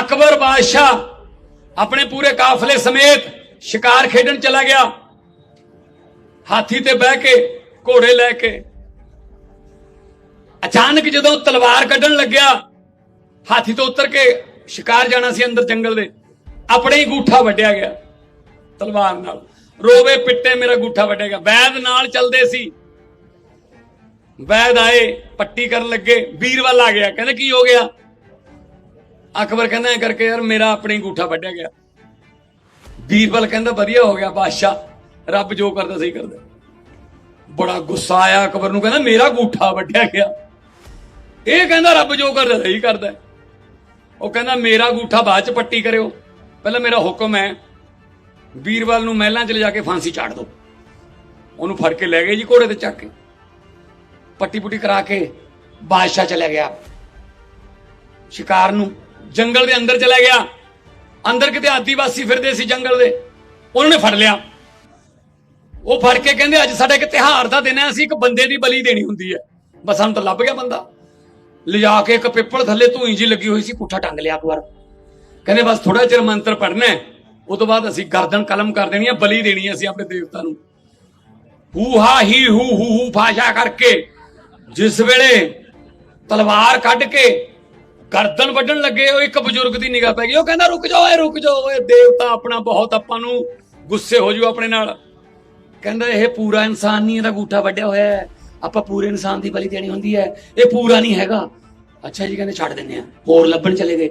ਅਕਬਰ ਬਾਦਸ਼ਾਹ ਆਪਣੇ ਪੂਰੇ ਕਾਫਲੇ ਸਮੇਤ ਸ਼ਿਕਾਰ ਖੇਡਣ ਚਲਾ ਗਿਆ। ਹਾਥੀ ਤੇ ਬਹਿ ਕੇ, ਘੋੜੇ ਲੈ ਕੇ। ਅਚਾਨਕ ਜਦੋਂ ਤਲਵਾਰ ਕੱਢਣ ਲੱਗਿਆ, ਹਾਥੀ ਤੋਂ ਉਤਰ ਕੇ ਸ਼ਿਕਾਰ ਜਾਣਾ ਸੀ ਅੰਦਰ ਜੰਗਲ ਦੇ। ਆਪਣੇ ਹੀ ਗੂਠਾ ਵੱਢਿਆ ਗਿਆ ਤਲਵਾਰ ਨਾਲ। ਰੋਵੇ ਪਿੱਟੇ ਮੇਰਾ ਗੂਠਾ ਵੱਢਿਆ ਗਿਆ ਵੈਦ ਨਾਲ ਚੱਲਦੇ ਸੀ। ਵੈਦ ਆਏ, ਪੱਟੀ ਕਰਨ ਲੱਗੇ। ਵੀਰਵਾਲ ਆ ਗਿਆ। ਕਹਿੰਦੇ, ਕੀ ਹੋ ਗਿਆ? ਅਕਬਰ ਕਹਿੰਦਾ ਐ ਕਰਕੇ ਯਾਰ ਮੇਰਾ ਆਪਣੇ ਗੂਠਾ ਵੱਢਿਆ ਗਿਆ। ਵੀਰਬਲ ਕਹਿੰਦਾ ਵਧੀਆ ਹੋ ਗਿਆ ਬਾਦਸ਼ਾਹ, ਰੱਬ ਜੋ ਕਰਦਾ ਸਹੀ ਕਰਦਾ। ਬੜਾ ਗੁੱਸਾ ਆਇਆ ਅਕਬਰ ਨੂੰ, ਕਹਿੰਦਾ ਮੇਰਾ ਗੂਠਾ ਵੱਢਿਆ ਗਿਆ। ਇਹ ਕਹਿੰਦਾ ਰੱਬ ਜੋ ਕਰਦਾ ਸਹੀ ਕਰਦਾ। ਉਹ ਕਹਿੰਦਾ ਮੇਰਾ ਗੂਠਾ ਬਾਅਦ ਚ ਪੱਟੀ ਕਰਿਓ, ਪਹਿਲਾਂ ਮੇਰਾ ਹੁਕਮ ਹੈ ਵੀਰਬਲ ਨੂੰ ਮਹਿਲਾਂ ਚ ਲਿਜਾ ਕੇ ਫਾਂਸੀ ਚਾੜ ਦਿਓ। ਉਹਨੂੰ ਫੜ ਕੇ ਲੈ ਗਏ ਜੀ ਘੋੜੇ ਤੇ ਚੱਕ ਕੇ। ਪੱਟੀ ਪੁੱਟੀ ਕਰਾ ਕੇ ਬਾਦਸ਼ਾਹ ਚਲਾ ਗਿਆ। ਸ਼ਿਕਾਰ ਨੂੰ ਜੰਗਲ ਦੇ ਅੰਦਰ ਚਲਾ ਗਿਆ। ਅੰਦਰ ਕਿਤੇ ਆਦੀਵਾਸੀ ਫਿਰਦੇ ਸੀ ਜੰਗਲ ਦੇ। ਉਹਨਾਂ ਨੇ ਫੜ ਲਿਆ। ਉਹ ਫੜ ਕੇ ਕਹਿੰਦੇ, ਅੱਜ ਸਾਡਾ ਇੱਕ ਤਿਹਾਰ ਦਾ ਦਿਨ ਹੈ, ਅਸੀਂ ਇੱਕ ਬੰਦੇ ਦੀ ਬਲੀ ਦੇਣੀ ਹੁੰਦੀ ਹੈ। ਬਸ ਸਾਨੂੰ ਤਾਂ ਲੱਭ ਗਿਆ ਬੰਦਾ। ਲਿਜਾ ਕੇ ਇੱਕ ਪਿੱਪਲ ਥੱਲੇ ਧੂਈ ਜੀ ਲੱਗੀ ਹੋਈ ਸੀ ਪੁੱਠਾ ਟੰਗ ਲਿਆ ਇੱਕ ਵਾਰ। ਕਹਿੰਦੇ, ਬਸ ਥੋੜਾ ਚਿਰ ਮੰਤਰ ਪੜਨਾ ਹੈ। ਉਹ ਤੋਂ ਬਾਅਦ ਅਸੀਂ ਗਰਦਨ ਕਲਮ ਕਰ ਦੇਣੀ ਹੈ, ਬਲੀ ਦੇਣੀ ਹੈ ਅਸੀਂ ਆਪਣੇ ਦੇਵਤਾ ਨੂੰ। ਹੂ ਹਾ ਹੀ ਹੂ ਹੂ ਹੂ ਭਾਸ਼ਾ ਕਰਕੇ ਜਿਸ ਵੇਲੇ ਤਲਵਾਰ ਕੱਢ ਕੇ ਗਰਦਨ ਵੱਢਣ ਲੱਗੇ, ਉਹ ਇੱਕ ਬਜ਼ੁਰਗ ਦੀ ਨਿਗਾਹ ਪੈ ਗਈ। ਉਹ ਕਹਿੰਦਾ, ਰੁਕ ਜਾਓ ਏ ਰੁਕ ਜਾਓ ਏ ਦੇਵਤਾ ਆਪਣਾ ਬਹੁਤ ਆਪਾਂ ਨੂੰ ਗੁੱਸੇ ਹੋ ਜੂ ਆਪਣੇ ਨਾਲ। ਕਹਿੰਦਾ, ਇਹ ਪੂਰਾ ਇਨਸਾਨ ਨਹੀਂ, ਇਹਦਾ ਗੂਠਾ ਵੱਢਿਆ ਹੋਇਆ ਹੈ। ਆਪਾਂ ਪੂਰੇ ਇਨਸਾਨ ਦੀ ਬਲੀ ਦੇਣੀ ਹੁੰਦੀ ਹੈ। ਇਹ ਪੂਰਾ ਨਹੀਂ ਹੈਗਾ। ਅੱਛਾ ਜੀ, ਕਹਿੰਦੇ, ਛੱਡ ਦਿੰਦੇ ਆ ਹੋਰ ਲੱਭਣ ਚਲੇ ਗਏ।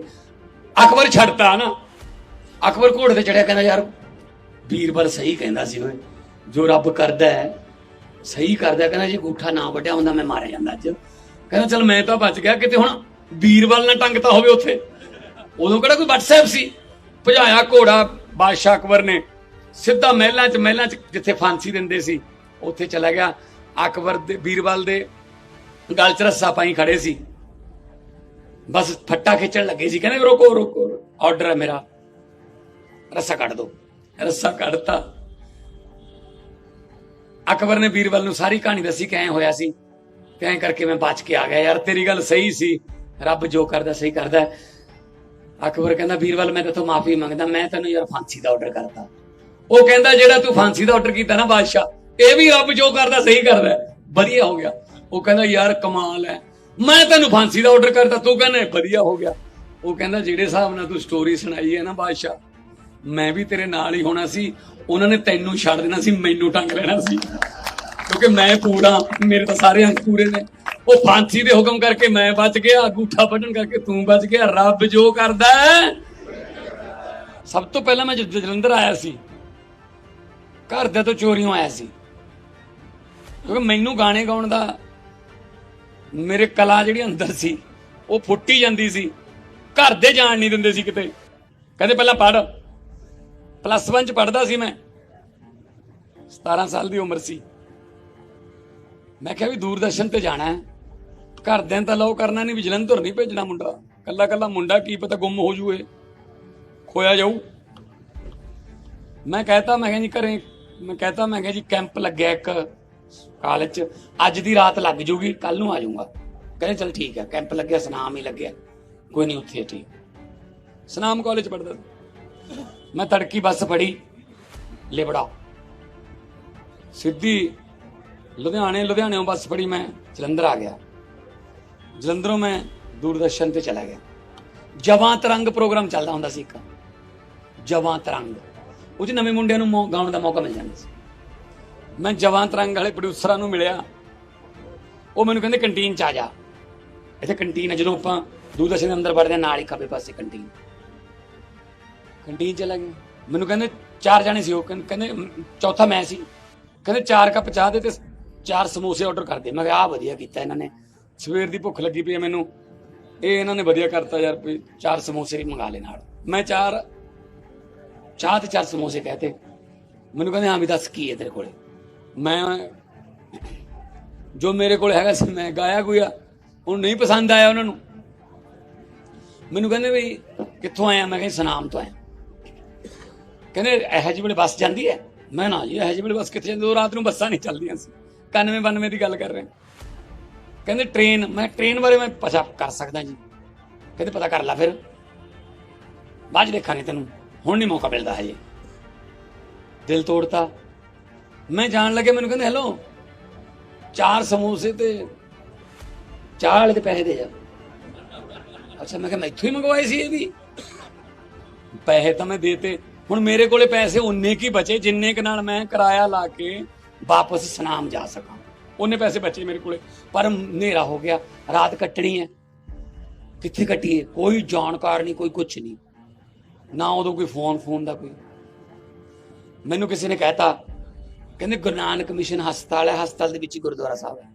ਅਕਬਰ ਛੱਡਤਾ ਨਾ। ਅਕਬਰ ਘੋੜੇ ਤੇ ਚੜਿਆ, ਕਹਿੰਦਾ, ਯਾਰ, ਵੀਰਬਲ ਸਹੀ ਕਹਿੰਦਾ ਸੀ ਓਏ। ਜੋ ਰੱਬ ਕਰਦਾ ਹੈ, ਸਹੀ ਕਰਦਾ ਕਹਿੰਦਾ, ਜੇ ਗੂਠਾ ਨਾ ਵੱਢਿਆ ਹੁੰਦਾ, ਮੈਂ ਮਾਰਿਆ ਜਾਂਦਾ ਅੱਜ। ਕਹਿੰਦਾ, ਚਲ, ਮੈਂ ਤਾਂ ਬਚ ਗਿਆ। ਕਿਤੇ ਹੁਣ ਵੀਰਬਲ ਨਾ ਟੰਗਤਾ ਹੋਵੇ ਉੱਥੇ। ਉਦੋਂ ਕਿਹੜਾ ਕੋਈ WhatsApp ਸੀ? ਭਜਾਇਆ ਘੋੜਾ, ਬਾਦਸ਼ਾਹ ਅਕਬਰ ਨੇ। ਸਿੱਧਾ ਮਹਿਲਾਂ 'ਚ ਮਹਿਲਾਂ 'ਚ ਜਿੱਥੇ ਫਾਂਸੀ ਦਿੰਦੇ ਸੀ, ਉੱਥੇ ਚਲਾ ਗਿਆ। ਅਕਬਰ ਦੇ ਵੀਰਬਲ ਦੇ ਗਲ 'ਚ ਰੱਸਾ ਪਾਈ ਖੜੇ ਸੀ। ਬਸ ਫੱਟਾ ਖਿੱਚਣ ਲੱਗੇ ਸੀ, ਕਹਿੰਦੇ ਰੋਕੋ ਰੋਕੋ ਆਰਡਰ ਹੈ ਮੇਰਾ। ਰੱਸਾ ਕੱਢ ਦੋ। ਰੱਸਾ ਕੱਢਤਾ। ਅਕਬਰ ਨੇ ਵੀਰਬਲ ਨੂੰ ਸਾਰੀ ਕਹਾਣੀ ਦੱਸੀ ਕਿ ਐਂ ਹੋਇਆ ਸੀ। ਕਿ ਐਂ ਕਰਕੇ ਮੈਂ ਬਚ ਕੇ ਆ ਗਿਆ। ਯਾਰ ਤੇਰੀ ਗੱਲ ਸਹੀ ਸੀ। ਰੱਬ ਜੋ ਕਰਦਾ, ਸਹੀ ਕਰਦਾ ਅਕਬਰ ਕਹਿੰਦਾ ਵੀਰਬਲ ਮੈਂ ਤੇਥੋਂ ਮਾਫੀ ਮੰਗਦਾ, ਮੈਂ ਤੈਨੂੰ ਯਾਰ ਫਾਂਸੀ ਦਾ ਆਰਡਰ ਕਰਤਾ। ਉਹ ਕਹਿੰਦਾ, ਜਿਹੜਾ ਤੂੰ ਫਾਂਸੀ ਦਾ ਆਰਡਰ ਕੀਤਾ ਨਾ ਬਾਦਸ਼ਾਹ, ਇਹ ਵੀ ਰੱਬ ਜੋ ਕਰਦਾ, ਸਹੀ ਕਰਦਾ ਵਧੀਆ ਹੋ ਗਿਆ। ਉਹ ਕਹਿੰਦਾ, ਯਾਰ ਕਮਾਲ ਹੈ। ਮੈਂ ਤੈਨੂੰ ਫਾਂਸੀ ਦਾ ਆਰਡਰ ਕਰਤਾ, ਤੂੰ ਕਹਿੰਦਾ ਵਧੀਆ ਹੋ ਗਿਆ। ਉਹ ਕਹਿੰਦਾ, ਜਿਹੜੇ ਹਿਸਾਬ ਨਾਲ ਤੂੰ ਸਟੋਰੀ ਸੁਣਾਈ ਹੈ ਨਾ ਬਾਦਸ਼ਾਹ, ਮੈਂ ਵੀ ਤੇਰੇ ਨਾਲ ਹੀ ਹੋਣਾ ਸੀ, ਉਹਨਾਂ ਨੇ ਤੈਨੂੰ ਛੱਡ ਦੇਣਾ ਸੀ, ਮੈਨੂੰ ਟੰਗ ਲੈਣਾ ਸੀ। ਕਿਉਂਕਿ ਮੈਂ ਪੂਰਾ ਮੇਰੇ ਤਾਂ ਸਾਰੇ ਅੰਕ ਪੂਰੇ ਨੇ। ਉਹ ਫਾਂਸੀ ਦੇ ਹੁਕਮ ਕਰਕੇ ਮੈਂ ਬਚ ਗਿਆ, ਅੰਗੂਠਾ ਵੱਢਣ ਕਰਕੇ ਤੂੰ ਬਚ ਗਿਆ। ਰੱਬ ਜੋ ਕਰਦਾ ਸਭ ਤੋਂ ਪਹਿਲਾਂ ਮੈਂ ਜਲੰਧਰ ਆਇਆ ਸੀ, ਘਰ ਦੇ ਤੋਂ ਚੋਰੀਆਂ ਆਇਆ ਸੀ। ਕਿਉਂਕਿ ਮੈਨੂੰ ਗਾਣੇ ਗਾਉਣ ਦਾ ਮੇਰੇ ਕਲਾ ਜਿਹੜੀ ਅੰਦਰ ਸੀ, ਉਹ ਫੁੱਟੀ ਜਾਂਦੀ ਸੀ। ਘਰ ਦੇ ਜਾਣ ਨਹੀਂ ਦਿੰਦੇ ਸੀ ਕਿਤੇ। ਕਹਿੰਦੇ ਪਹਿਲਾਂ ਪੜ੍ਹ। ਪਲੱਸ 1 ਚ ਪੜਦਾ ਸੀ ਮੈਂ। 17 ਸਾਲ ਦੀ ਉਮਰ ਸੀ। ਮੈਂ ਕਿਹਾ ਵੀ ਦੂਰਦਰਸ਼ਨ ਤੇ ਜਾਣਾ ਹੈ। ਘਰਦਿਆਂ ਤਾਂ ਲੋ ਕਰਨਾ ਨਹੀਂ ਵੀ ਜਲੰਧਰ ਨਹੀਂ ਭੇਜਣਾ ਮੁੰਡਾ। ਕੱਲਾ ਕੱਲਾ ਮੁੰਡਾ ਕੀ ਪਤਾ ਗੁੰਮ ਹੋ ਜੂਏ, ਖੋਇਆ ਜਾਊ। ਮੈਂ ਕਹਤਾ, ਮੈਂ ਕਿਹਾ ਜੀ ਘਰੇ, ਮੈਂ ਕਹਤਾ, ਮੈਂ ਕਿਹਾ ਜੀ ਕੈਂਪ ਲੱਗਿਆ ਇੱਕ ਕਾਲਜ ਚ। ਅੱਜ ਦੀ ਰਾਤ ਲੱਗ ਜੂਗੀ ਕੱਲ ਨੂੰ ਆ ਜਾਊਂਗਾ। ਕਹਿੰਦੇ ਚਲ ਠੀਕ ਹੈ, ਕੈਂਪ ਲੱਗਿਆ, ਸਨਾਮ ਹੀ ਲੱਗਿਆ। ਕੋਈ ਨਹੀਂ, ਉੱਥੇ ਠੀਕ। ਸਨਾਮ ਕਾਲਜ ਪੜਦਾ ਮੈਂ ਤੜਕੀ ਬੱਸ ਫੜੀ, ਲਿਬੜਾ। ਸਿੱਧੀ ਲੁਧਿਆਣੇ ਲੁਧਿਆਣੇੋਂ ਬੱਸ ਫੜੀ ਮੈਂ ਜਲੰਧਰ ਆ ਗਿਆ। ਜਲੰਧਰੋਂ ਮੈਂ ਦੂਰਦਰਸ਼ਨ ਤੇ ਚਲਾ ਗਿਆ। ਜਵਾਂ ਤਰੰਗ ਪ੍ਰੋਗਰਾਮ ਚੱਲਦਾ ਹੁੰਦਾ ਸੀ ਇੱਕ। ਜਵਾਂ ਤਰੰਗ। ਉਹ 'ਚ ਨਵੇਂ ਮੁੰਡਿਆਂ ਨੂੰ ਗਾਉਣ ਦਾ ਮੌਕਾ ਮਿਲ ਜਾਂਦਾ ਸੀ। ਮੈਂ ਜਵਾਂ ਤਰੰਗ ਵਾਲੇ ਪ੍ਰੋਡਿਊਸਰਾਂ ਨੂੰ ਮਿਲਿਆ। ਉਹ ਮੈਨੂੰ ਕਹਿੰਦੇ ਕੰਟੀਨ ਚ ਆ ਜਾ। ਇੱਥੇ ਕੰਟੀਨ ਹੈ ਜਦੋਂ ਆਪਾਂ ਦੂਰਦਰਸ਼ਨ ਦੇ ਅੰਦਰ ਵੜਦੇ ਹਾਂ, ਨਾਲ ਹੀ ਖੱਬੇ ਪਾਸੇ ਕੰਟੀਨ। ਕੰਟੀਨ ਚਲਾ ਗਿਆ। ਮੈਨੂੰ ਕਹਿੰਦੇ ਚਾਰ ਜਾਣੇ ਸੀ ਉਹ। ਕਹਿੰਦੇ ਕਹਿੰਦੇ, ਚੌਥਾ ਮੈਂ ਸੀ। ਕਹਿੰਦੇ ਚਾਰ ਕੱਪ ਚਾਹ ਦੇ ਤੇ ਚਾਰ ਸਮੋਸੇ ਆਰਡਰ ਕਰਦੇ ਮੈਂ ਕਿਹਾ ਆ ਵਧੀਆ ਕੀਤਾ ਇਹਨਾਂ ਨੇ। ਸਵੇਰ ਦੀ ਭੁੱਖ ਲੱਗੀ ਪਈ ਹੈ ਮੈਨੂੰ। ਇਹ ਇਹਨਾਂ ਨੇ ਵਧੀਆ ਕਰਤਾ ਯਾਰ, ਵੀ ਚਾਰ ਸਮੋਸੇ ਵੀ ਮੰਗਾ ਲੈ ਨਾਲ। ਮੈਂ ਚਾਰ, ਚਾਹ ਤੇ ਚਾਰ ਸਮੋਸੇ ਕਹਤੇ ਮੈਨੂੰ ਕਹਿੰਦੇ, ਹਾਂ ਵੀ ਦੱਸ ਕੀ ਹੈ ਤੇਰੇ ਕੋਲੇ? ਮੈਂ ਜੋ ਮੇਰੇ ਕੋਲ ਹੈਗਾ ਸੀ, ਮੈਂ ਗਾਇਆ ਗੁਆ ਉਹਨੂੰ ਨਹੀਂ ਪਸੰਦ ਆਇਆ ਉਹਨਾਂ ਨੂੰ। ਮੈਨੂੰ ਕਹਿੰਦੇ ਵੀ, ਕਿੱਥੋਂ ਆਇਆ? ਮੈਂ ਕਿਹਾ ਸਨਾਮ ਤੋਂ ਆਇਆ। ਕਹਿੰਦੇ, ਇਹੋ ਜਿਹੀ ਵੇਲੇ ਬੱਸ ਜਾਂਦੀ ਹੈ? ਮੈਂ ਨਾ ਜੀ, ਇਹੋ ਜਿਹੀ ਵੇਲੇ ਬੱਸ ਕਿੱਥੇ ਜਾਂਦੀ? ਉਹ ਰਾਤ ਨੂੰ ਬੱਸਾਂ ਨਹੀਂ ਚੱਲਦੀਆਂ ਸੀ। 91 92 ਦੀ ਗੱਲ ਕਰ ਰਹੇ। ਹਾਂ। ਕਹਿੰਦੇ ਟ੍ਰੇਨ ਮੈਂ ਟ੍ਰੇਨ ਬਾਰੇ ਮੈਂ ਪਤਾ ਕਰ ਸਕਦਾ ਜੀ। ਕਹਿੰਦੇ ਪਤਾ ਕਰ ਲੈ ਫਿਰ। ਬਾਅਦ ਦੇਖਾਂਗੇ ਤੈਨੂੰ। ਹੁਣ ਨਹੀਂ ਮੌਕਾ ਮਿਲਦਾ ਹਜੇ। ਦਿਲ ਤੋੜਤਾ। ਮੈਂ ਜਾਣ ਲੱਗੇ ਮੈਨੂੰ ਕਹਿੰਦੇ, ਹੈਲੋ, ਚਾਰ ਸਮੋਸੇ ਤੇ ਚਾਹ ਵਾਲੇ ਦੇ ਪੈਸੇ ਦੇ ਜਾ। ਅੱਛਾ, ਮੈਂ ਕਿਹਾ, ਮੈਂ ਇੱਥੋਂ ਹੀ ਮੰਗਵਾਏ ਸੀ ਇਹ ਵੀ? ਪੈਸੇ ਤਾਂ ਮੈਂ ਦੇਤੇ। ਹੁਣ ਮੇਰੇ ਕੋਲੇ ਪੈਸੇ ਉਨੇ ਕੀ ਬਚੇ? ਜਿੰਨੇ ਕ ਨਾਲ ਮੈਂ ਕਿਰਾਇਆ ਲਾ ਕੇ ਵਾਪਸ ਸਨਾਮ ਜਾ ਸਕਾਂ। ਉਹਨੇ ਪੈਸੇ ਬਚੇ ਮੇਰੇ ਕੋਲੇ, ਪਰ ਹਨੇਰਾ ਹੋ ਗਿਆ, ਰਾਤ ਕੱਟਣੀ ਹੈ। ਕਿੱਥੇ ਕੱਟੀਏ? ਕੋਈ ਜਾਣਕਾਰ ਨਹੀਂ, ਕੋਈ ਕੁਝ ਨਹੀਂ। ਨਾ ਉਦੋਂ ਕੋਈ ਫੋਨ ਫੋਨ ਦਾ ਕੋਈ। ਮੈਨੂੰ ਕਿਸੇ ਨੇ ਕਹਿਤਾ, ਕਹਿੰਦੇ ਗੁਰੂ ਨਾਨਕ ਮਿਸ਼ਨ ਹਸਪਤਾਲ ਹੈ, ਹਸਪਤਾਲ ਦੇ ਵਿੱਚ ਹੀ ਗੁਰਦੁਆਰਾ ਸਾਹਿਬ ਹੈ।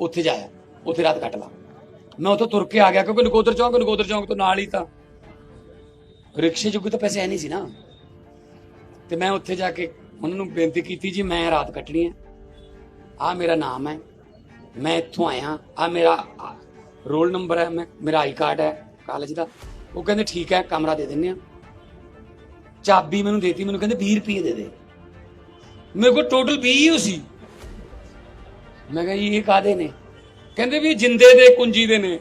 ਉੱਥੇ ਜਾਇਆ ਉੱਥੇ ਰਾਤ ਕੱਟ ਲਾ। ਮੈਂ ਉੱਥੋਂ ਤੁਰ ਕੇ ਆ ਗਿਆ, ਕਿਉਂਕਿ ਨਕੋਦਰ ਚੌਂਕ ਨਗੋਦਰ ਚੌਂਕ ਤੋਂ ਨਾਲ ਹੀ ਤਾਂ। ਰਿਕਸ਼ੇ ਜੋਗੇ ਤਾਂ ਪੈਸੇ ਹੈ ਨਹੀਂ ਸੀ ਨਾ। ਤੇ ਮੈਂ ਉੱਥੇ ਜਾ ਕੇ ਉਹਨਾਂ ਨੂੰ ਬੇਨਤੀ ਕੀਤੀ ਜੀ, ਮੈਂ ਰਾਤ ਕੱਟਣੀ ਹੈ। ਆ ਮੇਰਾ ਨਾਮ ਹੈ। ਮੈਂ ਇੱਥੋਂ ਆਇਆ। ਆ ਮੇਰਾ ਰੋਲ ਨੰਬਰ ਹੈ। ਮੈਂ, ਮੇਰਾ ਆਈ ਕਾਰਡ ਹੈ ਕਾਲਜ ਦਾ। ਉਹ ਕਹਿੰਦੇ, ਠੀਕ ਹੈ, ਕਮਰਾ ਦੇ ਦਿੰਨੇ ਆ ਚਾਬੀ ਮੈਨੂੰ ਦੇਤੀ, ਮੈਨੂੰ ਕਹਿੰਦੇ 20 ਰੁਪਏ ਦੇ ਦੇ। ਮੇਰੇ ਕੋਲ ਟੋਟਲ 20 ਹੀ ਸੀ। ਮੈਂ ਕਿਹਾ ਜੀ, ਇਹ ਕਾਦੇ ਨੇ? ਕਹਿੰਦੇ ਵੀ ਜਿੰਦੇ ਦੇ, ਕੁੰਜੀ ਦੇ ਨੇ।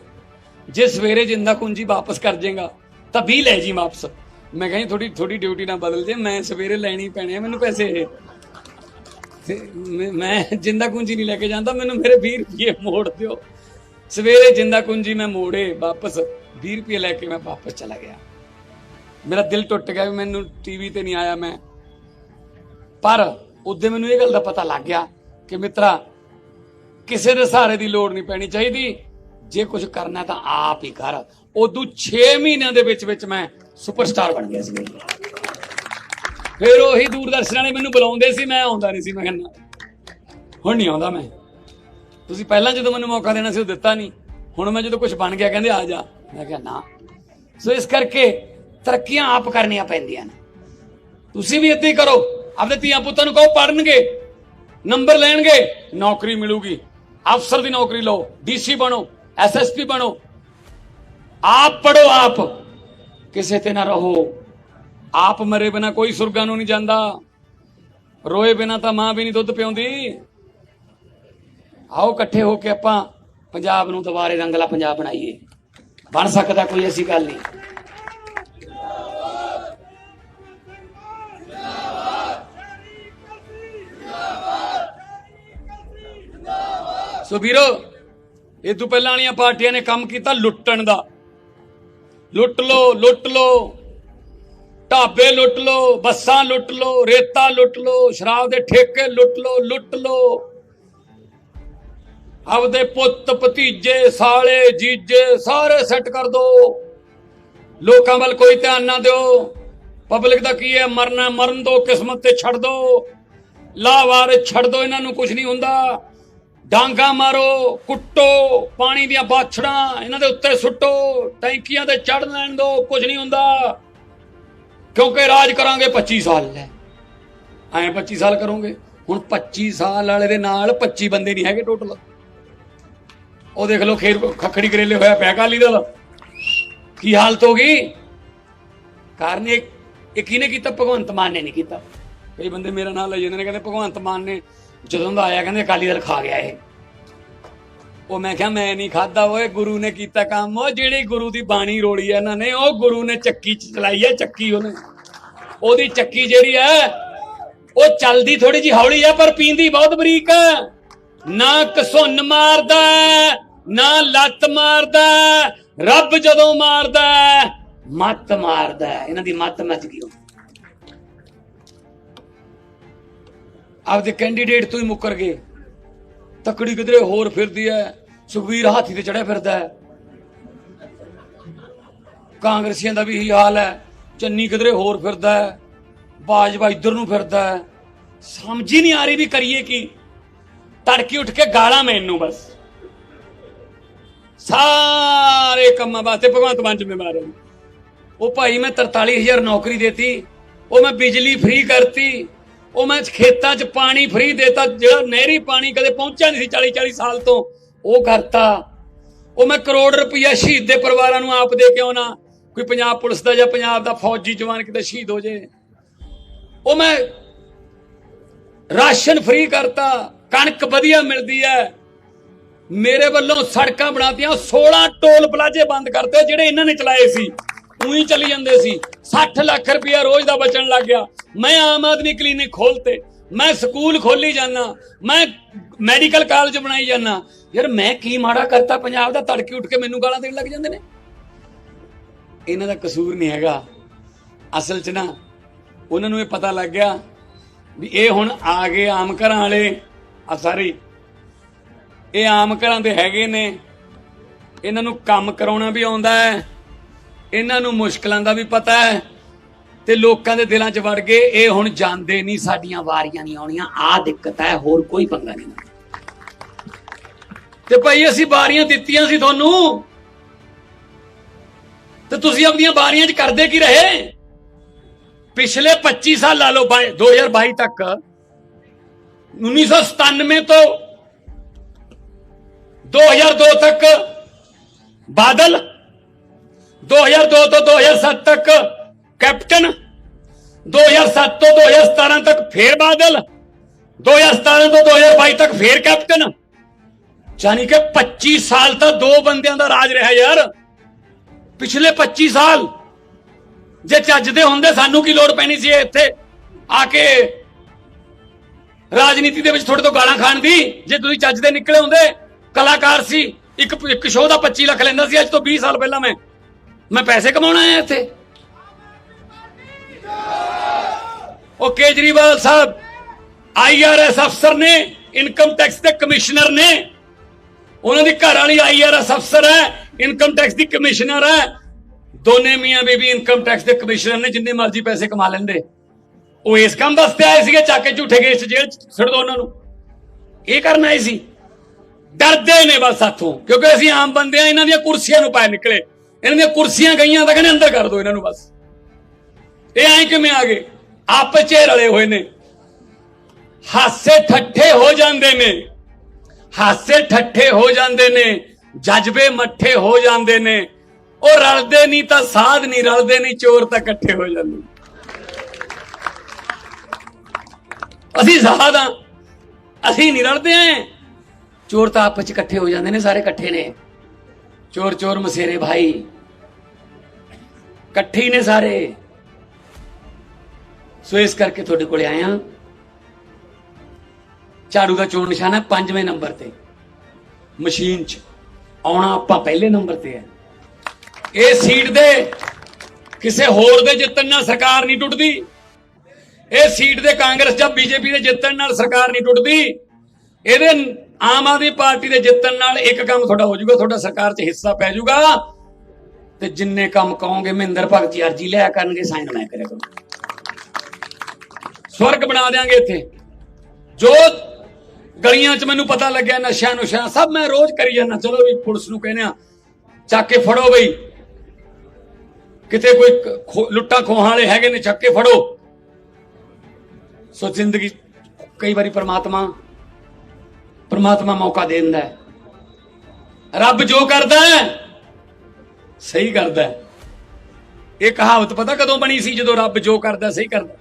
ਜੇ ਸਵੇਰੇ ਜਿੰਦਾ ਕੁੰਜੀ ਵਾਪਸ ਕਰ ਜੇਗਾ, ਤਾਂ 20 ਲੈ ਜੀ ਵਾਪਸ। ਮੈਂ ਕਿਹਾ ਜੀ ਥੋੜੀ ਥੋੜੀ ਡਿਊਟੀ ਨਾ ਬਦਲ ਜੇ ਮੈਂ ਸਵੇਰੇ ਲੈਣੀ ਪੈਣੀ ਆ ਮੈਨੂੰ ਪੈਸੇ। ਇਹ ਤੇ ਮੈਂ- ਜਿੰਦਾ ਕੁੰਜੀ ਨਹੀਂ ਲੈ ਕੇ ਜਾਂਦਾ, ਮੈਨੂੰ ਮੇਰੇ 20 ਰੁਪਏ ਮੋੜ ਦਿਓ। ਸਵੇਰੇ ਜਿੰਦਾ ਕੁੰਜੀ ਮੈਂ ਮੋੜੇ, ਵਾਪਸ 20 ਰੁਪਏ ਲੈ ਕੇ ਮੈਂ ਵਾਪਸ ਚਲਾ ਗਿਆ। ਮੇਰਾ ਦਿਲ ਟੁੱਟ ਗਿਆ ਵੀ ਮੈਨੂੰ ਟੀਵੀ ਤੇ ਨਹੀਂ ਆਇਆ ਮੈਂ। ਪਰ ਉਦੋਂ ਮੈਨੂੰ ਇਹ ਗੱਲ ਦਾ ਪਤਾ ਲੱਗ ਗਿਆ ਕਿ ਮਿੱਤਰਾ, ਕਿਸੇ ਦੇ ਸਹਾਰੇ ਦੀ ਲੋੜ ਨਹੀਂ ਪੈਣੀ ਚਾਹੀਦੀ। ਜੇ ਕੁਝ ਕਰਨਾ ਤਾਂ ਆਪ ਹੀ ਕਰ। ਉਦੋਂ 6 ਮਹੀਨਿਆਂ ਦੇ ਵਿੱਚ ਵਿੱਚ ਮੈਂ ਸੁਪਰਸਟਾਰ ਬਣ ਗਿਆ ਸੀ ਫਿਰ ਉਹੀ ਦੂਰਦਰਸ਼ਨ ਵਾਲੇ ਮੈਨੂੰ ਬੁਲਾਉਂਦੇ ਸੀ, ਮੈਂ ਆਉਂਦਾ ਨਹੀਂ ਸੀ, ਮੈਂ ਕਹਿੰਦਾ, ਹੁਣ ਨਹੀਂ ਆਉਂਦਾ ਮੈਂ। ਤੁਸੀਂ ਪਹਿਲਾਂ ਜਦੋਂ ਮੈਨੂੰ ਮੌਕਾ ਦੇਣਾ ਸੀ, ਉਹ ਦਿੱਤਾ ਨਹੀਂ। ਹੁਣ ਮੈਂ ਜਦੋਂ ਕੁਝ ਬਣ ਗਿਆ, ਕਹਿੰਦੇ ਆ ਜਾ। ਮੈਂ ਕਿਹਾ, ਨਾ। ਸੋ ਇਸ ਕਰਕੇ ਤਰੱਕੀਆਂ ਆਪ ਕਰਨੀਆਂ ਪੈਂਦੀਆਂ ਨੇ। ਤੁਸੀਂ ਵੀ ਇੱਦਾਂ ਹੀ ਕਰੋ। ਆਪਣੇ ਧੀਆਂ ਪੁੱਤਾਂ ਨੂੰ ਕਹੋ ਪੜਨਗੇ ਨੰਬਰ ਲੈਣਗੇ, ਨੌਕਰੀ ਮਿਲੂਗੀ। ਅਫਸਰ ਦੀ ਨੌਕਰੀ ਲਓ, ਡੀਸੀ ਬਣੋ ਐਸਐਸਪੀ ਬਣੋ। ਆਪ ਪੜੋ ਆਪ। ਕਿਸੇ ਤੇ ਨਾ ਰਹੋ। ਆਪ ਮਰੇ ਬਿਨਾ ਕੋਈ ਸੁਰਗਾਂ ਨੂੰ ਨਹੀਂ ਜਾਂਦਾ। ਰੋਏ ਬਿਨਾ ਤਾਂ ਮਾਂ ਵੀ ਨਹੀਂ ਦੁੱਧ ਪਿਉਂਦੀ। ਆਓ ਇਕੱਠੇ ਹੋ ਕੇ ਆਪਾਂ ਪੰਜਾਬ ਨੂੰ ਦੁਬਾਰੇ ਰੰਗਲਾ ਪੰਜਾਬ ਬਣਾਈਏ। ਬਣ ਸਕਦਾ ਕੋਈ ਐਸੀ ਗੱਲ ਨਹੀਂ। ਸੋ ਵੀਰੋ, ਇਹ ਤੋਂ ਪਹਿਲਾਂ ਵਾਲੀਆਂ ਪਾਰਟੀਆਂ ਨੇ ਕੰਮ ਕੀਤਾ ਲੁੱਟਣ ਦਾ। ਲੁੱਟ ਲੋ ਲੁੱਟ ਲੋ ਢਾਬੇ ਲੁੱਟ ਲੋ ਬੱਸਾਂ ਲੁੱਟ ਲੋ ਰੇਤਾ ਲੁੱਟ ਲੋ ਸ਼ਰਾਬ ਦੇ ਠੇਕੇ ਲੁੱਟ ਲੋ ਲੁੱਟ ਲੋ ਆਪਦੇ ਪੁੱਤ, ਭਤੀਜੇ, ਸਾਲੇ, ਜੀਜੇ, ਸਾਰੇ ਸੈੱਟ ਕਰ ਦੋ। ਲੋਕਾਂ ਵੱਲ ਕੋਈ ਧਿਆਨ ਨਾ ਦਿਓ। ਪਬਲਿਕ ਦਾ ਕੀ ਹੈ? ਮਰਨਾ, ਮਰਨ ਦੋ, ਕਿਸਮਤ ਤੇ ਛੱਡ ਦੋ। ਲਾਵਾਰ ਛੱਡ ਦੋ, ਇਹਨਾਂ ਨੂੰ ਕੁਝ ਨਹੀਂ ਹੁੰਦਾ। ਡਾਂਗਾ ਮਾਰੋ, ਕੁੱਟੋ, ਪਾਣੀ ਦੀਆਂ ਬਾਛੜਾਂ, ਇਹਨਾਂ ਦੇ ਉੱਤੇ ਸੁੱਟੋ, ਟੈਂਕੀਆਂ ਤੇ ਚੜ ਲੈਣ ਦੋ, ਕੁਝ ਨਹੀਂ ਹੁੰਦਾ। ਕਿਉਂਕਿ ਰਾਜ ਕਰਾਂਗੇ 25 ਸਾਲ। ਲੈ ਐਂ 25 ਸਾਲ ਕਰੋਗੇ। ਹੁਣ 25 ਸਾਲ ਵਾਲੇ ਦੇ ਨਾਲ 25 ਬੰਦੇ ਨਹੀਂ ਹੈਗੇ ਟੋਟਲ ਉਹ ਦੇਖ ਲਓ, ਖੇਰ, ਖੱਖੜੀ ਕਰੇਲੇ ਹੋਇਆ ਪਿਆ ਕਾਲੀ ਦਲ। ਕੀ ਹਾਲਤ ਹੋ ਗਈ? ਕਾਰਨ ਇਹ ਇਹ ਕਿਹਨੇ ਕੀਤਾ? ਭਗਵੰਤ ਮਾਨ ਨੇ ਨਹੀਂ ਕੀਤਾ। ਕਈ ਬੰਦੇ ਮੇਰਾ ਨਾਮ ਲੈ ਜਾਂਦੇ ਨੇ, ਕਹਿੰਦੇ ਭਗਵੰਤ ਮਾਨ ਨੇ ਜਦੋਂ ਦਾ ਆਇਆ ਕਹਿੰਦੇ ਅਕਾਲੀ ਦਲ ਖਾ ਗਿਆ ਇਹ। ਉਹ ਮੈਂ ਕਿਹਾ, ਮੈਂ ਨਹੀਂ ਖਾਦਾ ਓਏ, ਗੁਰੂ ਨੇ ਕੀਤਾ ਕੰਮ। ਉਹ ਜਿਹੜੀ ਗੁਰੂ ਦੀ ਬਾਣੀ ਰੋਲੀ ਹੈ ਇਹਨਾਂ ਨੇ, ਉਹ ਗੁਰੂ ਨੇ ਚੱਕੀ ਚ ਚਲਾਈ ਹੈ ਚੱਕੀ ਉਹਨੇ। ਉਹਦੀ ਚੱਕੀ ਜਿਹੜੀ ਹੈ ਉਹ ਚੱਲਦੀ ਥੋੜੀ ਜੀ ਹੌਲੀ ਹੈ ਪਰ ਪੀਂਦੀ ਬਹੁਤ ਬਰੀਕ। ਹੈ ਨਾ ਕਸੁੰਨ ਮਾਰਦਾ, ਨਾ ਲੱਤ ਮਾਰਦਾ, ਰੱਬ ਜਦੋਂ ਮਾਰਦਾ, ਮੱਤ ਮਾਰਦਾ। ਇਹਨਾਂ ਦੀ ਮੱਤ ਮੱਚ ਗਈ ਆਪਦੇ ਕੈਂਡੀਡੇਟ ਤੋਂ ਹੀ ਮੁੱਕਰ ਗਏ। ਤਕੜੀ ਕਿਧਰੇ ਹੋਰ ਫਿਰਦੀ ਹੈ ਸੁਖਵੀਰ ਹਾਥੀ ਤੇ ਚੜਿਆ ਫਿਰਦਾ ਹੈ ਕਾਂਗਰਸੀਆਂ ਦਾ ਵੀ ਇਹੀ ਹਾਲ ਹੈ ਚੰਨੀ ਕਿਧਰੇ ਹੋਰ ਫਿਰਦਾ ਹੈ ਬਾਜਵਾ ਇੱਧਰ ਨੂੰ ਫਿਰਦਾ ਹੈ ਸਮਝ ਹੀ ਨਹੀਂ ਆ ਰਹੀ ਵੀ ਕਰੀਏ ਕੀ। ਤੜਕੀ ਉੱਠ ਕੇ ਗਾਲਾਂ ਮੈਨੂੰ ਬਸ। ਸਾਰੇ ਕੰਮਾਂ ਵਾਸਤੇ ਭਗਵੰਤ ਮਾਨ ਜ਼ਿੰਮੇਵਾਰ ਹੈ ਉਹ ਭਾਈ ਮੈਂ 43000 ਨੌਕਰੀ ਦੇਤੀ, ਉਹ ਮੈਂ ਬਿਜਲੀ ਫ੍ਰੀ ਕਰਤੀ ਉਹ ਮੈਂ ਖੇਤਾਂ 'ਚ ਪਾਣੀ ਫ੍ਰੀ ਦੇਤਾ, ਜਿਹੜਾ ਨਹਿਰੀ ਪਾਣੀ ਕਦੇ ਪਹੁੰਚਿਆ ਨਹੀਂ ਸੀ 40 40 ਸਾਲ ਤੋਂ, ਉਹ ਕਰਤਾ। ਉਹ ਮੈਂ ਕਰੋੜ ਰੁਪਈਆ ਸ਼ਹੀਦ ਦੇ ਪਰਿਵਾਰਾਂ ਨੂੰ ਆਪ ਦੇ ਕੇ ਆਉਣਾ, ਕੋਈ ਪੰਜਾਬ ਪੁਲਿਸ ਦਾ ਜਾਂ ਪੰਜਾਬ ਦਾ ਫੌਜੀ ਜਵਾਨ ਕਿਤੇ ਸ਼ਹੀਦ ਹੋ ਜੇ। ਉਹ ਮੈਂ ਰਾਸ਼ਨ ਫ੍ਰੀ ਕਰਤਾ, ਕਣਕ ਵਧੀਆ ਮਿਲਦੀ ਹੈ ਮੇਰੇ ਵੱਲੋਂ ਸੜਕਾਂ ਬਣਾਤੀਆਂ 16 ਟੋਲ ਪਲਾਜ਼ੇ ਬੰਦ ਕਰਤੇ, ਜਿਹੜੇ ਇਹਨਾਂ ਨੇ ਚਲਾਏ ਸੀ। ਉਹੀ ਚੱਲੀ ਜਾਂਦੇ ਸੀ। 60 ਲੱਖ ਰੁਪਇਆ ਰੋਜ਼ ਦਾ ਬਚਣ ਲੱਗ ਗਿਆ। ਮੈਂ ਆਮ ਆਦਮੀ ਕਲੀਨਿਕ ਖੋਲਤੇ। ਮੈਂ ਸਕੂਲ ਖੋਲੀ ਜਾਣਾ ਮੈਂ ਮੈਡੀਕਲ ਕਾਲਜ ਬਣਾਈ ਜਾਣਾ ਯਾਰ ਮੈਂ ਕੀ ਮਾੜਾ ਕਰਤਾ? ਪੰਜਾਬ ਦਾ ਤੜਕੇ ਉੱਠ ਕੇ ਮੈਨੂੰ ਗਾਲਾਂ ਦੇਣ ਲੱਗ ਜਾਂਦੇ ਨੇ। ਇਹਨਾਂ ਦਾ ਕਸੂਰ ਨਹੀਂ ਹੈਗਾ। ਅਸਲ 'ਚ ਨਾ, ਉਹਨਾਂ ਨੂੰ ਇਹ ਪਤਾ ਲੱਗ ਗਿਆ ਵੀ ਇਹ ਹੁਣ ਆ ਗਏ ਆਮ ਘਰਾਂ ਵਾਲੇ। ਆ ਸਾਰੇ ਇਹ ਆਮ ਘਰਾਂ ਦੇ ਹੈਗੇ ਨੇ। ਇਹਨਾਂ ਨੂੰ ਕੰਮ ਕਰਾਉਣਾ ਵੀ ਆਉਂਦਾ ਹੈ। ਇਹਨਾਂ ਨੂੰ ਮੁਸ਼ਕਲਾਂ ਦਾ ਵੀ ਪਤਾ ਹੈ ਤੇ ਲੋਕਾਂ ਦੇ ਦਿਲਾਂ 'ਚ ਵੜ ਗਏ, ਇਹ ਹੁਣ ਜਾਂਦੇ ਨਹੀਂ, ਸਾਡੀਆਂ ਵਾਰੀਆਂ ਨਹੀਂ ਆਉਣੀਆਂ। ਆਹ ਦਿੱਕਤ ਹੈ, ਹੋਰ ਕੋਈ ਪੰਗਾ ਨਹੀਂ। ਤੇ ਭਾਈ, ਅਸੀਂ ਵਾਰੀਆਂ ਦਿੱਤੀਆਂ ਸੀ ਤੁਹਾਨੂੰ। ਤੇ ਤੁਸੀਂ ਆਪਣੀਆਂ ਵਾਰੀਆਂ 'ਚ ਕਰਦੇ ਕੀ ਰਹੇ? ਪਿਛਲੇ 25 ਸਾਲ ਲਾ ਲਓ, ਬਾਈ- 2022 ਤੱਕ 1997 ਤੋਂ 2002 ਤੱਕ ਬਾਦਲ 2002 ਤੋਂ 2007 ਤੱਕ ਕੈਪਟਨ 2007 ਤੋਂ 2017 ਤੱਕ ਫੇਰ ਬਾਦਲ 2017 ਤੋਂ 2022 ਤੱਕ ਫੇਰ ਕੈਪਟਨ। ਯਾਨੀ ਕਿ 25 ਸਾਲ ਤਾਂ ਦੋ ਬੰਦਿਆਂ ਦਾ ਰਾਜ ਰਿਹਾ ਯਾਰ। ਪਿਛਲੇ 25 ਸਾਲ ਜੇ ਚੱਜਦੇ ਹੁੰਦੇ, ਸਾਨੂੰ ਕੀ ਲੋੜ ਪੈਣੀ ਸੀ ਇੱਥੇ ਆ ਕੇ ਰਾਜਨੀਤੀ ਦੇ ਵਿੱਚ ਥੋੜੇ ਤੋਂ ਗਾਲਾਂ ਖਾਣ ਦੀ? ਜੇ ਤੁਸੀਂ ਚੱਜਦੇ ਨਿਕਲੇ ਹੁੰਦੇ, ਕਲਾਕਾਰ ਸੀ, ਇੱਕ ਇੱਕ ਸ਼ੋਅ ਦਾ 25 ਲੱਖ ਲੈਂਦਾ ਸੀ, ਅੱਜ ਤੋਂ 20 ਸਾਲ ਪਹਿਲਾਂ ਮੈਂ। ਮੈਂ ਪੈਸੇ ਕਮਾਉਣਾ ਆਇਆ ਇੱਥੇ। ਉਹ ਕੇਜਰੀਵਾਲ ਸਾਹਿਬ ਆਈਆਰਐਸ ਅਫਸਰ ਨੇ, ਇਨਕਮ ਟੈਕਸ ਦੇ ਕਮਿਸ਼ਨਰ ਨੇ। ਉਹਨਾਂ ਦੀ ਘਰ ਵਾਲੀ ਆਈਆਰਐਸ ਅਫਸਰ ਹੈ, ਇਨਕਮ ਟੈਕਸ ਦੀ ਕਮਿਸ਼ਨਰ ਹੈ। ਦੋਨੇ ਮੀਆਂ ਬੀਬੀ ਇਨਕਮ ਟੈਕਸ ਦੇ ਕਮਿਸ਼ਨਰ ਨੇ, ਜਿੰਨੇ ਮਰਜ਼ੀ ਪੈਸੇ ਕਮਾ ਲੈਂਦੇ। ਉਹ ਇਸ ਕੰਮ ਵਾਸਤੇ ਆਏ ਸੀਗੇ, ਚੱਕ ਕੇ ਝੂਠੇ ਕੇਸ ਜੇਲ੍ਹ 'ਚ ਛੱਡ ਦੋ ਉਹਨਾਂ ਨੂੰ। ਇਹ ਕਰਨ ਆਏ ਸੀ। ਡਰਦੇ ਨੇ ਬਸ ਸਾਥੋਂ ਕਿਉਂਕਿ ਅਸੀਂ ਆਮ ਬੰਦੇ ਆ ਇਹਨਾਂ ਦੀਆਂ ਕੁਰਸੀਆਂ ਨੂੰ ਪਾਏ ਨਿਕਲੇ। ਇਹਨਾਂ ਦੀਆਂ ਕੁਰਸੀਆਂ ਗਈਆਂ ਤਾਂ ਕਹਿੰਦੇ ਅੰਦਰ ਕਰ ਦਿਓ ਇਹਨਾਂ ਨੂੰ ਬਸ। ਇਹ ਐਂ ਕਿਵੇਂ ਆ ਗਏ? ਆਪਸ 'ਚ ਰਲੇ ਹੋਏ ਨੇ। ਹਾਸੇ ਠੱਠੇ ਹੋ ਜਾਂਦੇ ਨੇ। ਹਾਸੇ ਠੱਠੇ ਹੋ ਜਾਂਦੇ ਨੇ। ਜਜ਼ਬੇ ਮੱਠੇ ਹੋ ਜਾਂਦੇ ਨੇ। ਉਹ ਰਲਦੇ ਨਹੀਂ ਤਾਂ ਸਾਧ ਨਹੀਂ, ਰਲਦੇ ਨਹੀਂ, ਚੋਰ ਤਾਂ ਇਕੱਠੇ ਹੋ ਜਾਂਦੇ ਅਸੀਂ ਸਾਧ ਆ ਅਸੀਂ ਨਹੀਂ ਰਲਦੇ ਐ। ਚੋਰ ਤਾਂ ਆਪਸ ਚ ਇਕੱਠੇ ਹੋ ਜਾਂਦੇ ਨੇ, ਸਾਰੇ ਇਕੱਠੇ ਨੇ। ਚੋਰ ਚੋਰ ਮਸੇਰੇ ਭਾਈ। ਇਕੱਠੇ ਨੇ ਸਾਰੇ। ਸੋ ਇਸ ਕਰਕੇ ਤੁਹਾਡੇ ਕੋਲੇ ਆਇਆ ਝਾੜੂ ਦਾ ਚੋਣ ਨਿਸ਼ਾਨ ਹੈ ਪੰਜਵੇਂ ਨੰਬਰ ਤੇ। ਮਸ਼ੀਨ 'ਚ ਆਉਣਾ ਆਪਾਂ ਪਹਿਲੇ ਨੰਬਰ ਤੇ ਹੈ। ਇਹ ਸੀਟ ਦੇ ਕਿਸੇ ਹੋਰ ਦੇ ਜਿੱਤਣ ਨਾਲ ਸਰਕਾਰ ਨਹੀਂ ਟੁੱਟਦੀ। ਇਹ ਸੀਟ ਦੇ ਕਾਂਗਰਸ ਜਾਂ ਬੀਜੇਪੀ ਦੇ ਜਿੱਤਣ ਨਾਲ ਸਰਕਾਰ ਨਹੀਂ ਟੁੱਟਦੀ। ਇਹਦੇ ਆਮ ਆਦਮੀ ਪਾਰਟੀ ਦੇ ਜਿੱਤਣ ਨਾਲ ਇੱਕ ਕੰਮ ਤੁਹਾਡਾ ਹੋ ਜਾਊਗਾ, ਤੁਹਾਡਾ ਸਰਕਾਰ 'ਚ ਹਿੱਸਾ ਪੈ ਜਾਊਗਾ। ਤੇ ਜਿੰਨੇ ਕੰਮ ਕਹੋਗੇ, ਮਹਿੰਦਰ ਭਗਤ ਜੀ ਅਰਜੀ ਲਿਆ ਕਰਨਗੇ ਸਾਈਨ ਮੈਂ ਕਰਿਆ ਕਰੂੰ। ਸਵਰਗ ਬਣਾ ਦੇਾਂਗੇ ਇੱਥੇ। ਜੋ ਗਲੀਆਂ 'ਚ ਮੈਨੂੰ ਪਤਾ ਲੱਗਿਆ ਨਸ਼ਾ ਨੁਸ਼ਾ ਸਭ ਮੈਂ ਰੋਜ਼ ਕਰੀ ਜਾਂਦਾ। ਚਲੋ ਵੀ ਪੁਲਿਸ ਨੂੰ ਕਹਿੰਦੇ ਆ, ਚੱਕ ਕੇ ਫੜੋ ਬਈ। ਕਿਤੇ ਕੋਈ ਲੁੱਟਾਂ ਖੋਹਾਂ ਵਾਲੇ ਹੈਗੇ ਨੇ, ਚੱਕ ਕੇ ਫੜੋ। ਸੋ ਜ਼ਿੰਦਗੀ, ਕਈ ਵਾਰੀ ਪਰਮਾਤਮਾ ਪਰਮਾਤਮਾ ਮੌਕਾ ਦੇ ਦਿੰਦਾ ਹੈ। ਰੱਬ ਜੋ ਕਰਦਾ ਹੈ, ਸਹੀ ਕਰਦਾ ਹੈ। ਇਹ ਕਹਾਵਤ ਪਤਾ ਕਦੋਂ ਬਣੀ ਸੀ ਜਦੋਂ ਰੱਬ ਜੋ ਕਰਦਾ, ਸਹੀ ਕਰਦਾ?